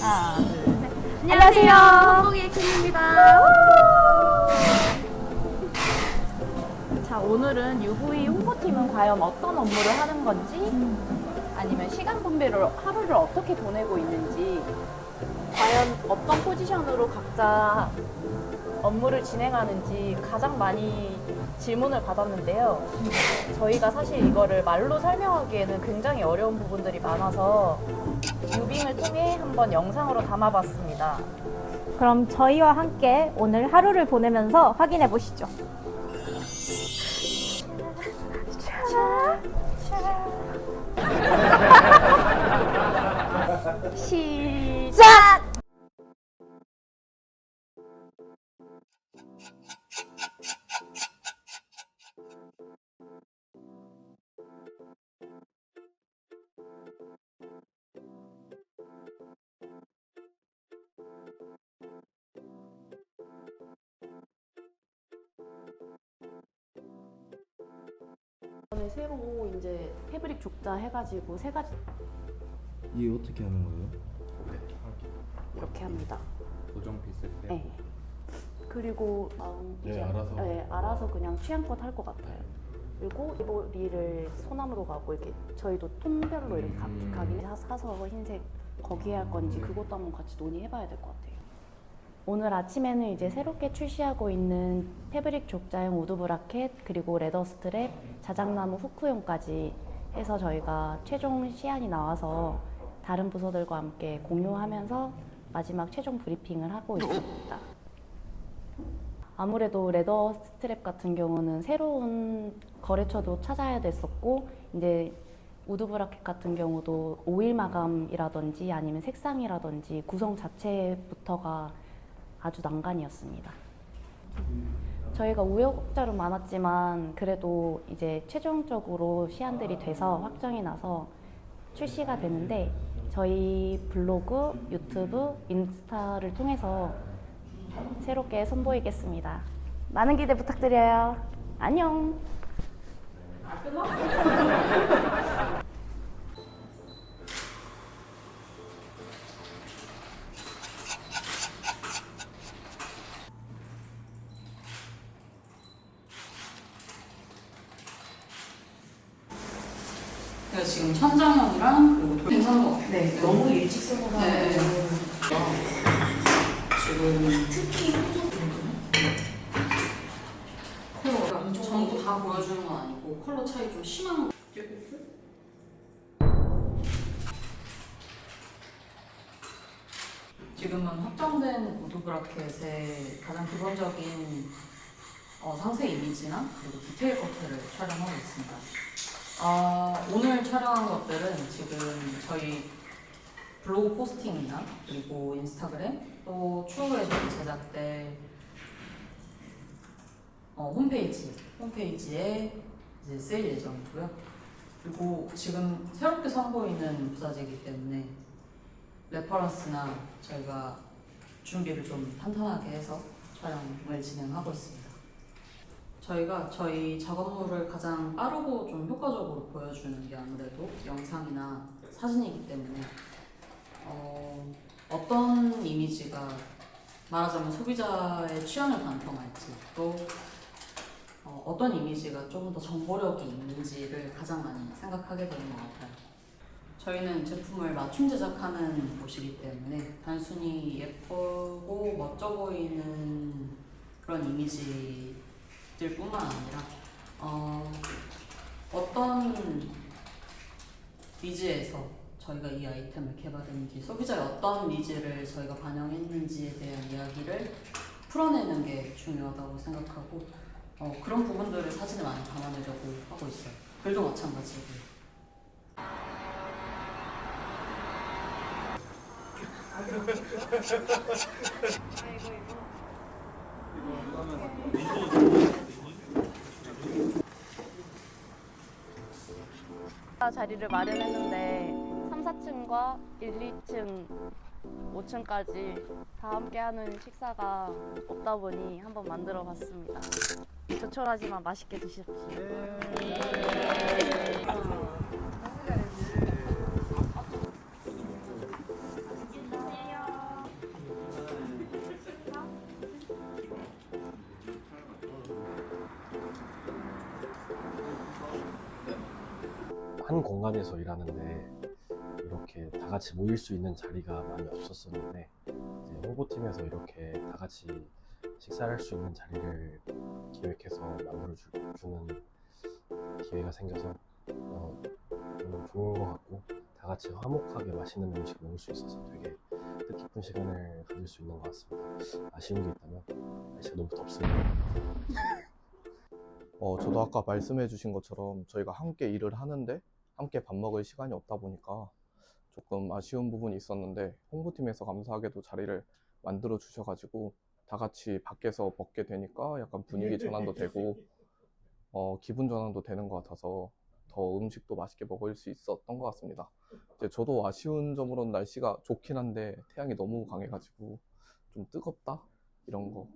하나, 둘, 셋. 안녕하세요. 홍보기의 킴입니다. 자, 오늘은 UV 홍보팀은 과연 어떤 업무를 하는 건지, 아니면 시간 분배를 하루를 어떻게 보내고 있는지, 과연 어떤 포지션으로 각자 업무를 진행하는지 가장 많이 질문을 받았는데요. 저희가 사실 이거를 말로 설명하기에는 굉장히 어려운 부분들이 많아서 유빙을 통해 한번 영상으로 담아봤습니다. 그럼 저희와 함께 오늘 하루를 보내면서 확인해 보시죠. 시작! 이제 패브릭 족자 해가지고 세 가지 이게 어떻게 하는 거예요? 이렇게 합니다. 고정 핏을 빼. 네. 그리고 마음 네, 이제 알아서. 네, 알아서 그냥 취향껏 할 것 같아요. 그리고 이보리를 소나무로 가고 이렇게 저희도 톤별로 이렇게 각- 음. 각이 사- 사서 흰색 거기에 할 건지 그것도 한번 같이 논의해봐야 될 것 같아요. 오늘 아침에는 이제 새롭게 출시하고 있는 패브릭 족자형 우드 브라켓 그리고 레더 스트랩, 자작나무 후크용까지 해서 저희가 최종 시안이 나와서 다른 부서들과 함께 공유하면서 마지막 최종 브리핑을 하고 있습니다. 아무래도 레더 스트랩 같은 경우는 새로운 거래처도 찾아야 됐었고 이제 우드 브라켓 같은 경우도 오일 마감이라든지 아니면 색상이라든지 구성 자체부터가 아주 난관이었습니다. 저희가 우여곡절은 많았지만 그래도 이제 최종적으로 시안들이 돼서 확정이 나서 출시가 되는데 저희 블로그, 유튜브, 인스타를 통해서 새롭게 선보이겠습니다. 많은 기대 부탁드려요. 안녕. 지금 천장형이랑 그리고 돌 괜찮은 것 같아요. 네, 너무 일찍 쓰고 네. 지금 특히 컬러가 전부 다 보여주는 건 아니고 컬러 차이 좀 심한 거. 지금은 확정된 우드 브라켓의 가장 기본적인 어, 상세 이미지나 그리고 디테일 커트를 촬영하고 있습니다. 아, 오늘 촬영한 것들은 지금 저희 블로그 포스팅이나 그리고 인스타그램 또 추후에 저희 제작될 어, 홈페이지 홈페이지에 이제 쓰일 예정이고요. 그리고 지금 새롭게 선보이는 부자재이기 때문에 레퍼런스나 저희가 준비를 좀 탄탄하게 해서 촬영을 진행하고 있습니다. 저희가 저희 작업물을 가장 빠르고 좀 효과적으로 보여주는 게 아무래도 영상이나 사진이기 때문에 어, 어떤 이미지가 말하자면 소비자의 취향을 반영할지 또 어, 어떤 이미지가 조금 더 정보력이 있는지를 가장 많이 생각하게 되는 것 같아요. 저희는 제품을 맞춤 제작하는 곳이기 때문에 단순히 예쁘고 멋져 보이는 그런 이미지 들뿐만 아니라 어, 어떤 니즈에서 저희가 이 아이템을 개발했는지 소비자의 어떤 니즈를 저희가 반영했는지에 대한 이야기를 풀어내는 게 중요하다고 생각하고 어, 그런 부분들을 사진에 많이 담아내려고 하고 있어요. 글도 마찬가지고요. 자리를 마련했는데 3, 4층과 1, 2층, 5층까지 다 함께 하는 식사가 없다 보니 한번 만들어 봤습니다. 조촐하지만 맛있게 드십시오. 한 공간에서 일하는데 이렇게 다 같이 모일 수 있는 자리가 많이 없었었는데 이제 홍보팀에서 이렇게 다 같이 식사를 할수 있는 자리를 기획해서 만들어 주, 는 기회가 생겨서 어, 좀 좋은 것 같고 다 같이 화목하게 맛있는 음식 먹을 수 있어서 되게 뜻깊은 시간을 가질 수 있는 것 같습니다. 아쉬운 게 있다면 날씨가 너무 덥습니다. 어, 저도 아까 말씀해 주신 것처럼 저희가 함께 일을 하는데 함께 밥 먹을 시간이 없다 보니까 조금 아쉬운 부분이 있었는데 홍보팀에서 감사하게도 자리를 만들어 주셔가지고 다 같이 밖에서 먹게 되니까 약간 분위기 전환도 되고 어, 기분 전환도 되는 것 같아서 더 음식도 맛있게 먹을 수 있었던 것 같습니다. 이제 저도 아쉬운 점으로는 날씨가 좋긴 한데 태양이 너무 강해가지고 좀 뜨겁다 이런 거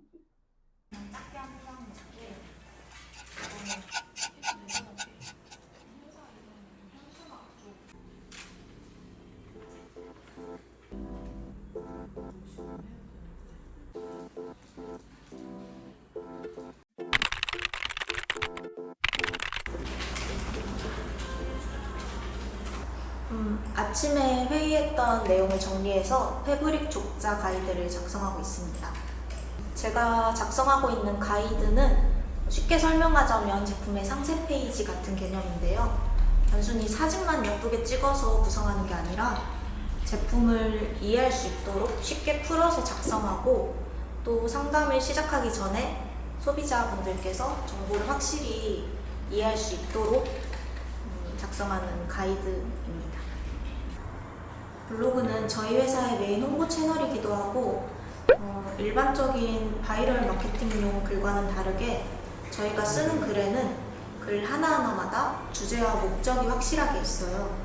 아침에 회의했던 내용을 정리해서 패브릭 족자 가이드를 작성하고 있습니다. 제가 작성하고 있는 가이드는 쉽게 설명하자면 제품의 상세 페이지 같은 개념인데요. 단순히 사진만 예쁘게 찍어서 구성하는 게 아니라 제품을 이해할 수 있도록 쉽게 풀어서 작성하고 또 상담을 시작하기 전에 소비자분들께서 정보를 확실히 이해할 수 있도록 음, 작성하는 가이드입니다. 블로그는 저희 회사의 메인 홍보 채널이기도 하고 어, 일반적인 바이럴 마케팅용 글과는 다르게 저희가 쓰는 글에는 글 하나하나마다 주제와 목적이 확실하게 있어요.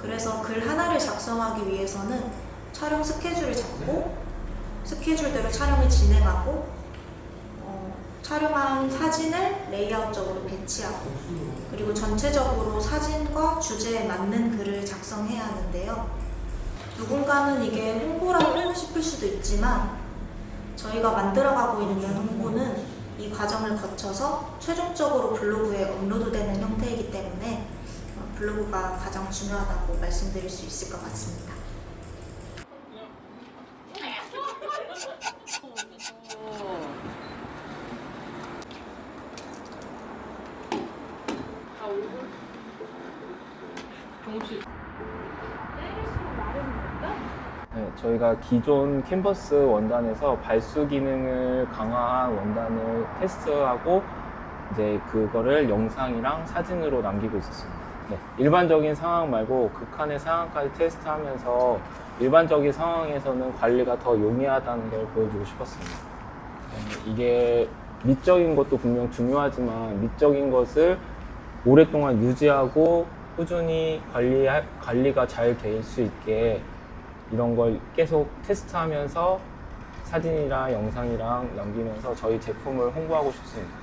그래서 글 하나를 작성하기 위해서는 촬영 스케줄을 잡고 스케줄대로 촬영을 진행하고 어, 촬영한 사진을 레이아웃적으로 배치하고 그리고 전체적으로 사진과 주제에 맞는 글을 작성해야 하는데요. 누군가는 이게 홍보라고 싶을 수도 있지만 저희가 만들어가고 있는 홍보는 이 과정을 거쳐서 최종적으로 블로그에 업로드되는 형태이기 때문에 어, 블로그가 가장 중요하다고 말씀드릴 수 있을 것 같습니다. 네, 저희가 기존 캔버스 원단에서 발수 기능을 강화한 원단을 테스트하고 이제 그거를 영상이랑 사진으로 남기고 있었습니다. 네, 일반적인 상황 말고 극한의 상황까지 테스트하면서 일반적인 상황에서는 관리가 더 용이하다는 걸 보여주고 싶었습니다. 네, 이게 미적인 것도 분명 중요하지만 미적인 것을 오랫동안 유지하고 꾸준히 관리 관리가 잘 될 수 있게 이런 걸 계속 테스트하면서 사진이랑 영상이랑 남기면서 저희 제품을 홍보하고 싶습니다.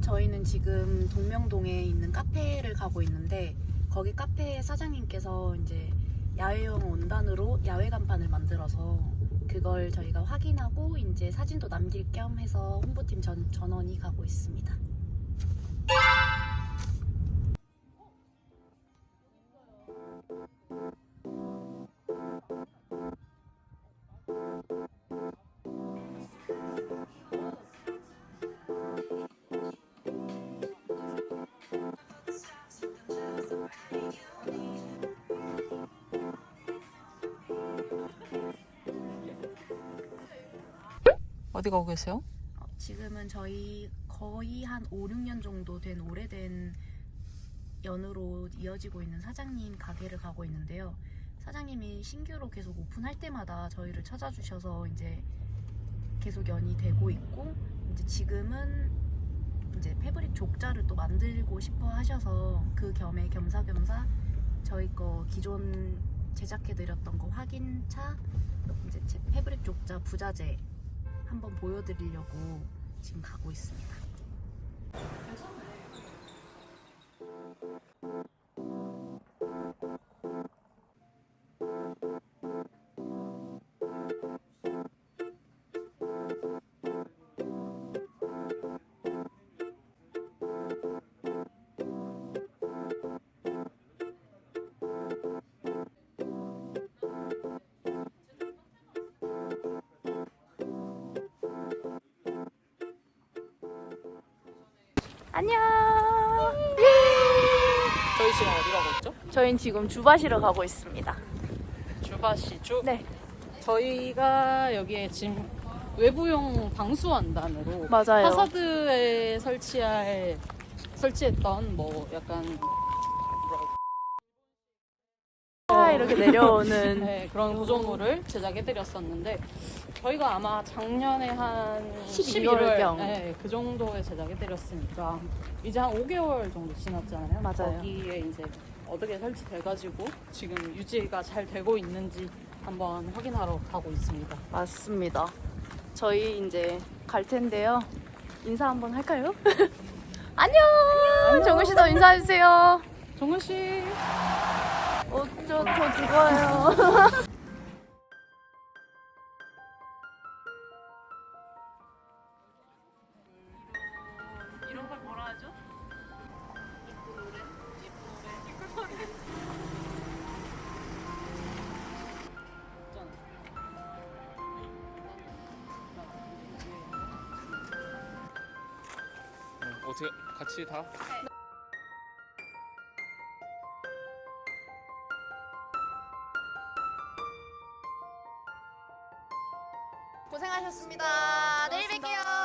저희는 지금 동명동에 있는 카페를 가고 있는데 거기 카페 사장님께서 이제 야외용 원단으로 야외 간판을 만들어서 그걸 저희가 확인하고 이제 사진도 남길 겸 해서 홍보팀 전, 전원이 가고 있습니다. 어디 가고 계세요? 어, 지금은 저희 거의 한 5, 6년 정도 된 오래된 연으로 이어지고 있는 사장님 가게를 가고 있는데요. 사장님이 신규로 계속 오픈할 때마다 저희를 찾아주셔서 이제 계속 연이 되고 있고 이제 지금은 이제 패브릭 족자를 또 만들고 싶어 하셔서 그 겸에 겸사겸사 저희 거 기존 제작해드렸던 거 확인차 이제 제 패브릭 족자 부자재 한번 보여드리려고 지금 가고 있습니다. 안녕. 저희 지금 어디 가고 있죠? 저희는 지금 주바시로 가고 있습니다. 주바시주. 네. 저희가 여기에 지금 외부용 방수원단으로 맞아요. 파사드에 설치할 설치했던 뭐 약간 차 이렇게 내려오는 네, 그런 구조물을 제작해 드렸었는데 저희가 아마 작년에 한 11월 11월 경. 네, 그 정도에 제작해 드렸으니까 이제 한 5개월 정도 지났잖아요. 맞아요. 거기에 이제 어떻게 설치돼가지고 지금 유지가 잘 되고 있는지 한번 확인하러 가고 있습니다. 맞습니다. 저희 이제 갈 텐데요. 인사 한번 할까요? 안녕. 정우 씨도 인사해 주세요. 정은 씨. 어, 저, 저 죽어요. 노래? 어떻게 같이 다? 고생하셨습니다. 내일 뵐게요.